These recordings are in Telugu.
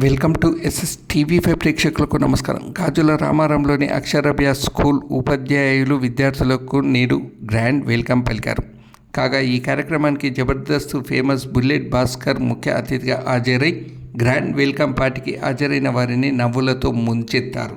Welcome to SS TV five ప్రేక్షకులకు నమస్కారం. గాజుల రామారంలోని అక్షరాభ్యాస్ స్కూల్ ఉపాధ్యాయులు విద్యార్థులకు నేడు గ్రాండ్ వెల్కమ్ పలికారు. కాగా ఈ కార్యక్రమానికి జబర్దస్త్ ఫేమస్ బుల్లెట్ భాస్కర్ ముఖ్య అతిథిగా హాజరై గ్రాండ్ వెల్కమ్ పార్టీకి హాజరైన వారిని నవ్వులతో ముంచెత్తారు.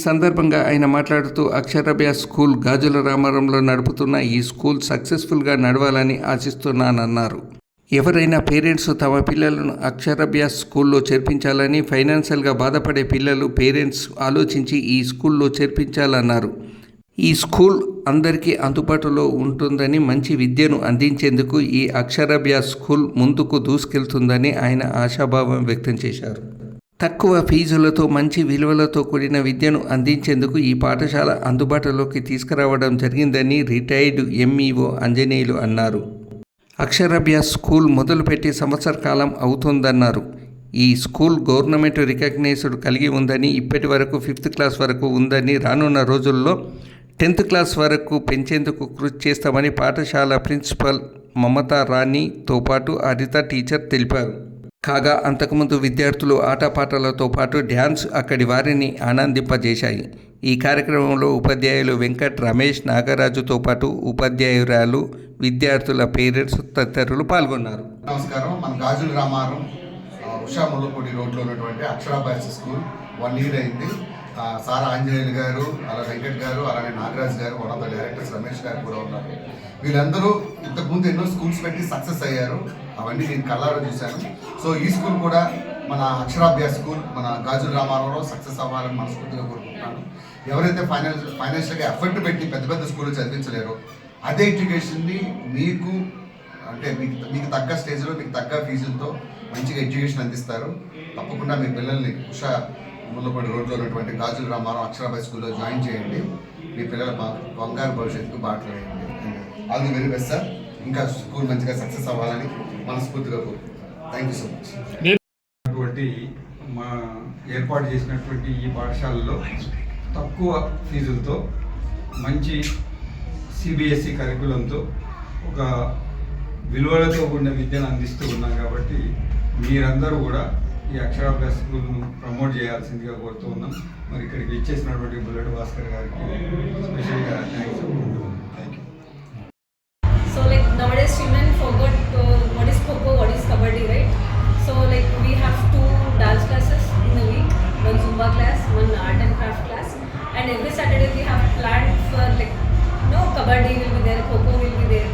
ఈ సందర్భంగా ఆయన మాట్లాడుతూ అక్షరాభ్యాస్ స్కూల్ గాజుల రామారంలో నడుపుతున్న ఈ స్కూల్ సక్సెస్ఫుల్గా నడవాలని ఆశిస్తున్నానన్నారు. ఎవరైనా పేరెంట్స్ తమ పిల్లలను అక్షరాభ్యాస్ స్కూల్లో చేర్పించాలని ఫైనాన్షియల్గా బాధపడే పిల్లలు పేరెంట్స్ ఆలోచించి ఈ స్కూల్లో చేర్పించాలన్నారు. ఈ స్కూల్ అందరికీ అందుబాటులో ఉంటుందని మంచి విద్యను అందించేందుకు ఈ అక్షరాభ్యాస్ స్కూల్ ముందుకు దూసుకెళ్తుందని ఆయన ఆశాభావం వ్యక్తం చేశారు. తక్కువ ఫీజులతో మంచి విలువలతో కూడిన విద్యను అందించేందుకు ఈ పాఠశాల అందుబాటులోకి తీసుకురావడం జరిగిందని రిటైర్డ్ ఎంఈఓ అంజనేయులు అన్నారు. అక్షరాభ్యాస్ స్కూల్ మొదలుపెట్టి సంవత్సర కాలం అవుతుందన్నారు. ఈ స్కూల్ గవర్నమెంట్ రికగ్నైజ్డ్ కలిగి ఉందని ఇప్పటి వరకు ఫిఫ్త్ క్లాస్ వరకు ఉందని రానున్న రోజుల్లో టెన్త్ క్లాస్ వరకు పెంచేందుకు కృషి చేస్తామని పాఠశాల ప్రిన్సిపల్ మమతా రాణితో పాటు హరిత టీచర్ తెలిపారు. కాగా అంతకుముందు విద్యార్థులు ఆటపాటలతో పాటు డ్యాన్స్ అక్కడి వారిని ఆనందింపజేశాయి. ఈ కార్యక్రమంలో ఉపాధ్యాయులు వెంకట్ రమేష్ నాగరాజుతో పాటు ఉపాధ్యాయురాలు విద్యార్థుల పేరెంట్స్ తదితరులు పాల్గొన్నారు. నమస్కారం. మన గాజుల రామారం ఉషా ముళ్ళపూడి రోడ్లో ఉన్నటువంటి అక్షరాభ్యాస స్కూల్ వన్ ఇయర్ అయింది. సార్ ఆంజనేయులు గారు అలా వెంకట్ గారు అలాగే నాగరాజ్ గారు one of the directors Ramesh గారు కూడా ఉన్నారు. వీళ్ళందరూ ఇంతకుముందు ఎన్నో స్కూల్స్ పెట్టి సక్సెస్ అయ్యారు. అవన్నీ నేను కళ్ళారో చూశాను. సో ఈ స్కూల్ కూడా మన అక్షరాభ్యాస స్కూల్ మన గాజుల రామారావులో సక్సెస్ అవ్వాలని మనస్ఫూర్తిగా కోరుకుంటున్నాను. ఎవరైతే ఫైనాన్స్ ఫైనాన్షియల్గా ఎఫర్ట్ పెట్టి పెద్ద పెద్ద స్కూల్ చదివించలేరో అదే ఎడ్యుకేషన్ని మీకు అంటే మీకు మీకు తగ్గ స్టేజ్లో మీకు తగ్గ ఫీజులతో మంచిగా ఎడ్యుకేషన్ అందిస్తారు. తప్పకుండా మీ పిల్లల్ని ఉషా ముల్లపూడి రోడ్లో ఉన్నటువంటి గాజుల రామారావు అక్షరాభాయ్ స్కూల్లో జాయిన్ చేయండి. మీ పిల్లల బంగారు భవిష్యత్తుకు బాటలు వేయండి. All the very best sir. ఇంకా స్కూల్ మంచిగా సక్సెస్ అవ్వాలని మనస్ఫూర్తిగా కోరుకుంటున్నాను. థ్యాంక్ యూ సో మచ్ అటువంటి మా ఏర్పాటు చేసినటువంటి ఈ పాఠశాలలో తక్కువ ఫీజులతో మంచి సిబిఎస్ఈ కరికులంతో ఒక విలువలతో కూడిన విద్యను అందిస్తూ ఉన్నాం కాబట్టి మీరందరూ కూడా ఈ అక్షరాభ్యాస స్కూల్ను ప్రమోట్ చేయాల్సిందిగా కోరుతూ ఉన్నాం. మరి ఇక్కడికి ఇచ్చేసినటువంటి బుల్లెట్ భాస్కర్ గారికి స్పెషల్గా thanks So like nowadays children forgot uh, what is Coco, what is Kabaddi, right? So like we have two dance classes in a week, one Zumba class, one art and craft class, and every Saturday we have planned for like no Kabaddi will be there, Coco will be there,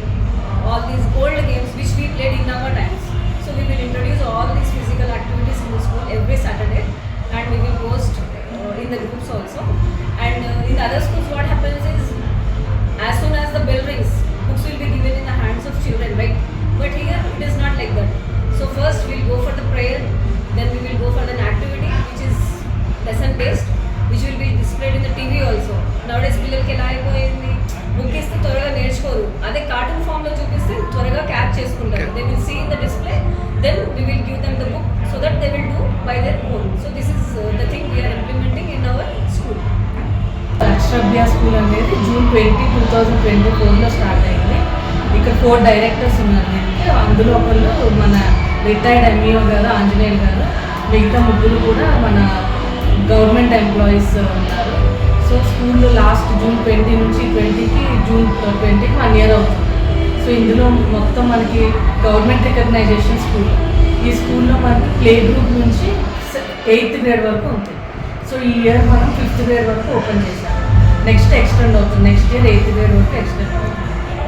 all these old games which we played in our times. So we will introduce all these physical activities in the school every Saturday, and we will post uh, in the groups also. And uh, in other schools, పిల్లలకి ఎలా అయిపోయింది? బుక్ ఇస్తే త్వరగా నేర్చుకోరు. అదే కార్టూన్ ఫామ్లో చూపిస్తే త్వరగా క్యాచ్ చేసుకుంటారు. They will see in the display then we will give them the book so that they will do by their own so this is the thing we are implementing in our school Aksharabhya school అనేది June twenty two thousand twenty ఫోర్లో స్టార్ట్ అయింది. ఇక్కడ ఫోర్ డైరెక్టర్స్ ఉన్నారు దీనికి. అందులో ఒకళ్ళు మన రిటైర్డ్ ఎంఈఓ గారు ఆంజనేయులు గారు మిగతా ముగ్గురు కూడా మన గవర్నమెంట్ ఎంప్లాయీస్ ఉన్నారు. So school last June twenty నుంచి ట్వంటీకి జూన్ ట్వంటీకి వన్ ఇయర్ అవుతుంది. సో ఇందులో మొత్తం మనకి గవర్నమెంట్ రికగ్నైజేషన్ స్కూల్. ఈ స్కూల్లో మనకి ప్లే గ్రూప్ నుంచి ఎయిత్ గ్రేడ్ వరకు ఉంటుంది. సో ఈ ఇయర్ మనం ఫిఫ్త్ గ్రేడ్ వరకు ఓపెన్ చేశాము. నెక్స్ట్ ఎక్స్టెండ్ అవుతుంది. నెక్స్ట్ ఇయర్ ఎయిత్ గ్రేడ్ వరకు ఎక్స్టెండ్ అవుతుంది.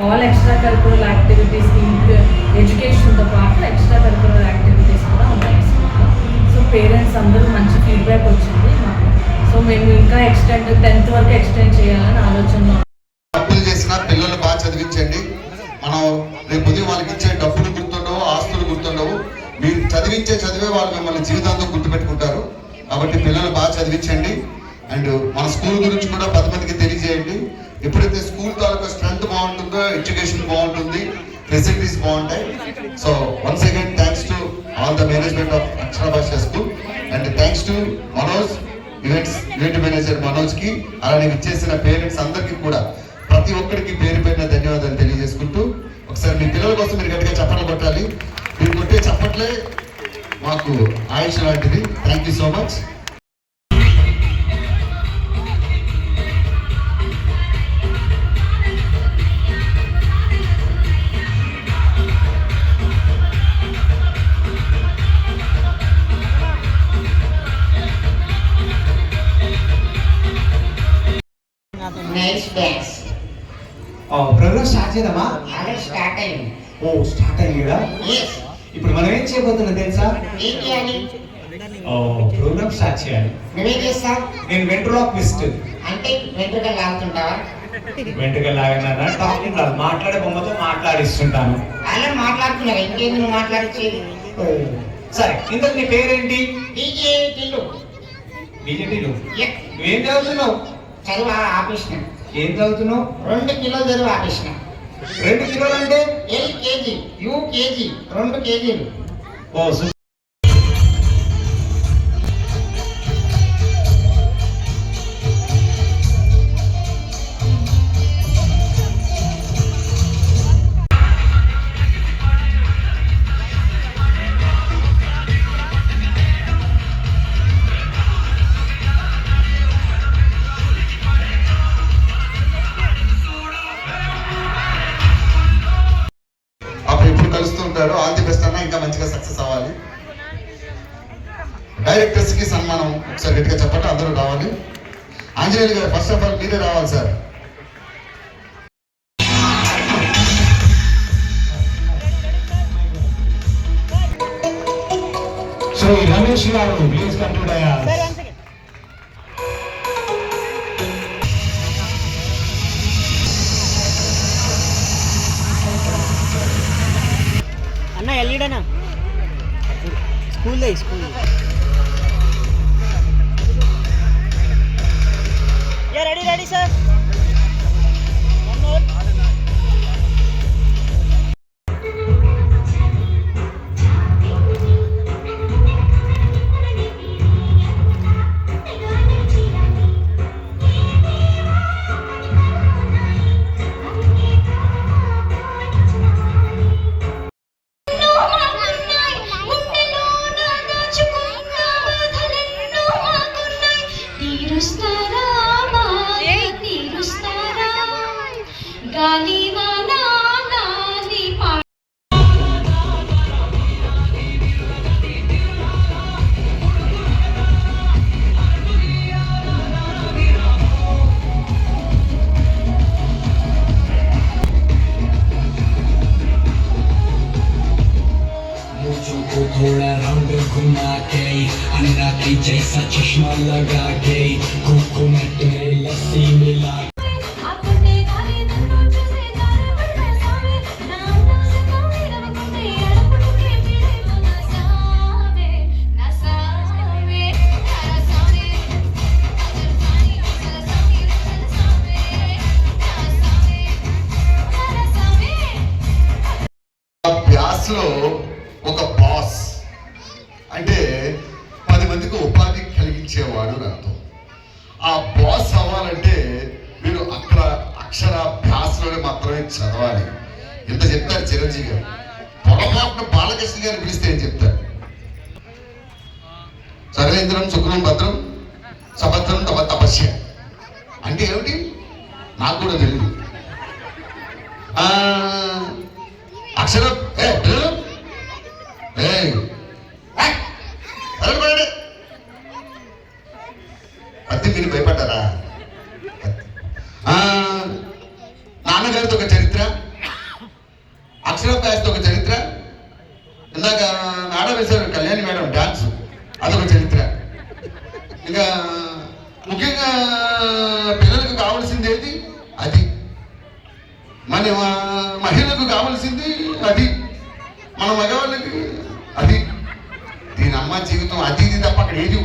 ఆల్ ఎక్స్ట్రా కరికులర్ యాక్టివిటీస్ ఎడ్యుకేషన్తో పాటు ఎక్స్ట్రా కరికులర్ యాక్టివిటీస్ కూడా ఉన్నాయి సో పేరెంట్స్ అందరూ మంచి ఫీడ్బ్యాక్ వచ్చింది మాకు. సో మేము ఇంకా ఎక్స్టెండ్ టెన్త్ వరకు ఎక్స్టెండ్ చేయాలని ఆలోచన ఉన్నాం. చేసిన పిల్లలు బాగా చదివించండి. మనం రేపు ఉదయం వాళ్ళకి ఇచ్చే డబ్బులు గుర్తుండవు ఆస్తులు గుర్తుండవు. మీరు చదివించే చదివే వాళ్ళు మిమ్మల్ని జీవితాంతం గుర్తుపెట్టుకుంటారు. కాబట్టి పిల్లలు బాగా చదివించండి. అండ్ మన స్కూల్ గురించి కూడా పది మందికి తెలియజేయండి. ఎప్పుడైతే స్కూల్ తాలూకా స్ట్రెంత్ బాగుంటుందో ఎడ్యుకేషన్ బాగుంటుంది ఫెసిలిటీస్ బాగుంటాయి. So once again thanks to all the management of Aksharabhasha school and thanks to Manoj. Events event manager మనోజ్కి అలానే ఇచ్చేసిన పేరెంట్స్ అందరికీ కూడా ప్రతి ఒక్కరికి పేరు పైన ధన్యవాదాలు తెలియజేసుకుంటూ ఒకసారి మీ పిల్లల కోసం మీరు గట్టిగా చప్పట్లు కొట్టాలి. మీరు కొట్టే చప్పట్లే మాకు ఆయుష్ లాంటిది. Thank you so much dance programme start చేద్దామా? ఆల్రెడీ స్టార్ట్ అయింది. ఓ స్టార్ట్ కదా ఎస్ ఇప్పుడు మనం ఏం చేయబోతున్నాం తెలుసా? ఏం చేయాలి? ఓ ప్రోగ్రామ్ స్టార్ట్ చేయాలి. నువ్వేం చేస్తావు? నేను వెంట్రులాక్విస్ట్ అంటే వెంట్రుకలు లాగుతుంటావా? వెంట్రుక లాగా టాకింగ్ రాదు మాట్లాడే బొమ్మతో మాట్లాడిస్తుంటాను. అలా మాట్లాడుతున్నారు ఇంకేంది నువ్వు మాట్లాడించేది సరే ఇంతకు నీ పేరేంటి? డీజే టిల్లు. బీజేపీ ఎక్ నువ్వేం చదువుతున్నావు? చదువు ఆపేసిన ఏం చదువుతున్నావు? రెండు కిలోలు చదువు ఆపేసిన రెండు కిలోలు అంటే ఎల్ కేజీ యూ కేజీ రెండు కేజీలు. ఓ ఇప్పుడు ఆల్ ది బెస్ట్ అన్న ఇంకా మంచిగా సక్సెస్ అవ్వాలి. డైరెక్టర్స్కి సన్మానం ఒకసారి గట్టిగా చెప్పండి అందరూ రావాలి. ఆంజనేయులు గారు ఫస్ట్ ఆఫ్ ఆల్ మీరే రావాలి సార్ శ్రీ రమేష్ గారు ప్లీజ్ కంక్లూడ్ స్కూల్ దే जैसा चश्मा लगा के कोकोनट में लस्सी मिला చదవాలి. ఇంత చెప్తారు చిరంజీవి గారు? పొరపాటున బాలకృష్ణ గారిని పిలిస్తే ఏం చెప్తారు? సర్వేంద్రం శుక్రం భద్రం సభద్రం తప తపస్య. అంటే ఏమిటి? నాకు కూడా తెలియదు ఆ, అక్షరం ఏ పిల్లలు ఏయ్, ఏయ్, నిలబడండి. పత్తి మీరు భయపడ్డారా ఆ, నాన్నగారితో ఒక చరిత్ర అక్షరాభ్యాసతో ఒక చరిత్ర ఇందాక మేడం వేశారు డాన్స్ అదొక చరిత్ర. ఇంకా ముఖ్యంగా పిల్లలకు కావాల్సింది ఏది? అది. మన మహిళలకు కావాల్సింది అది. మన మగవాళ్ళకి అది. దీని అమ్మ జీవితం అది ఇది తప్ప ఏది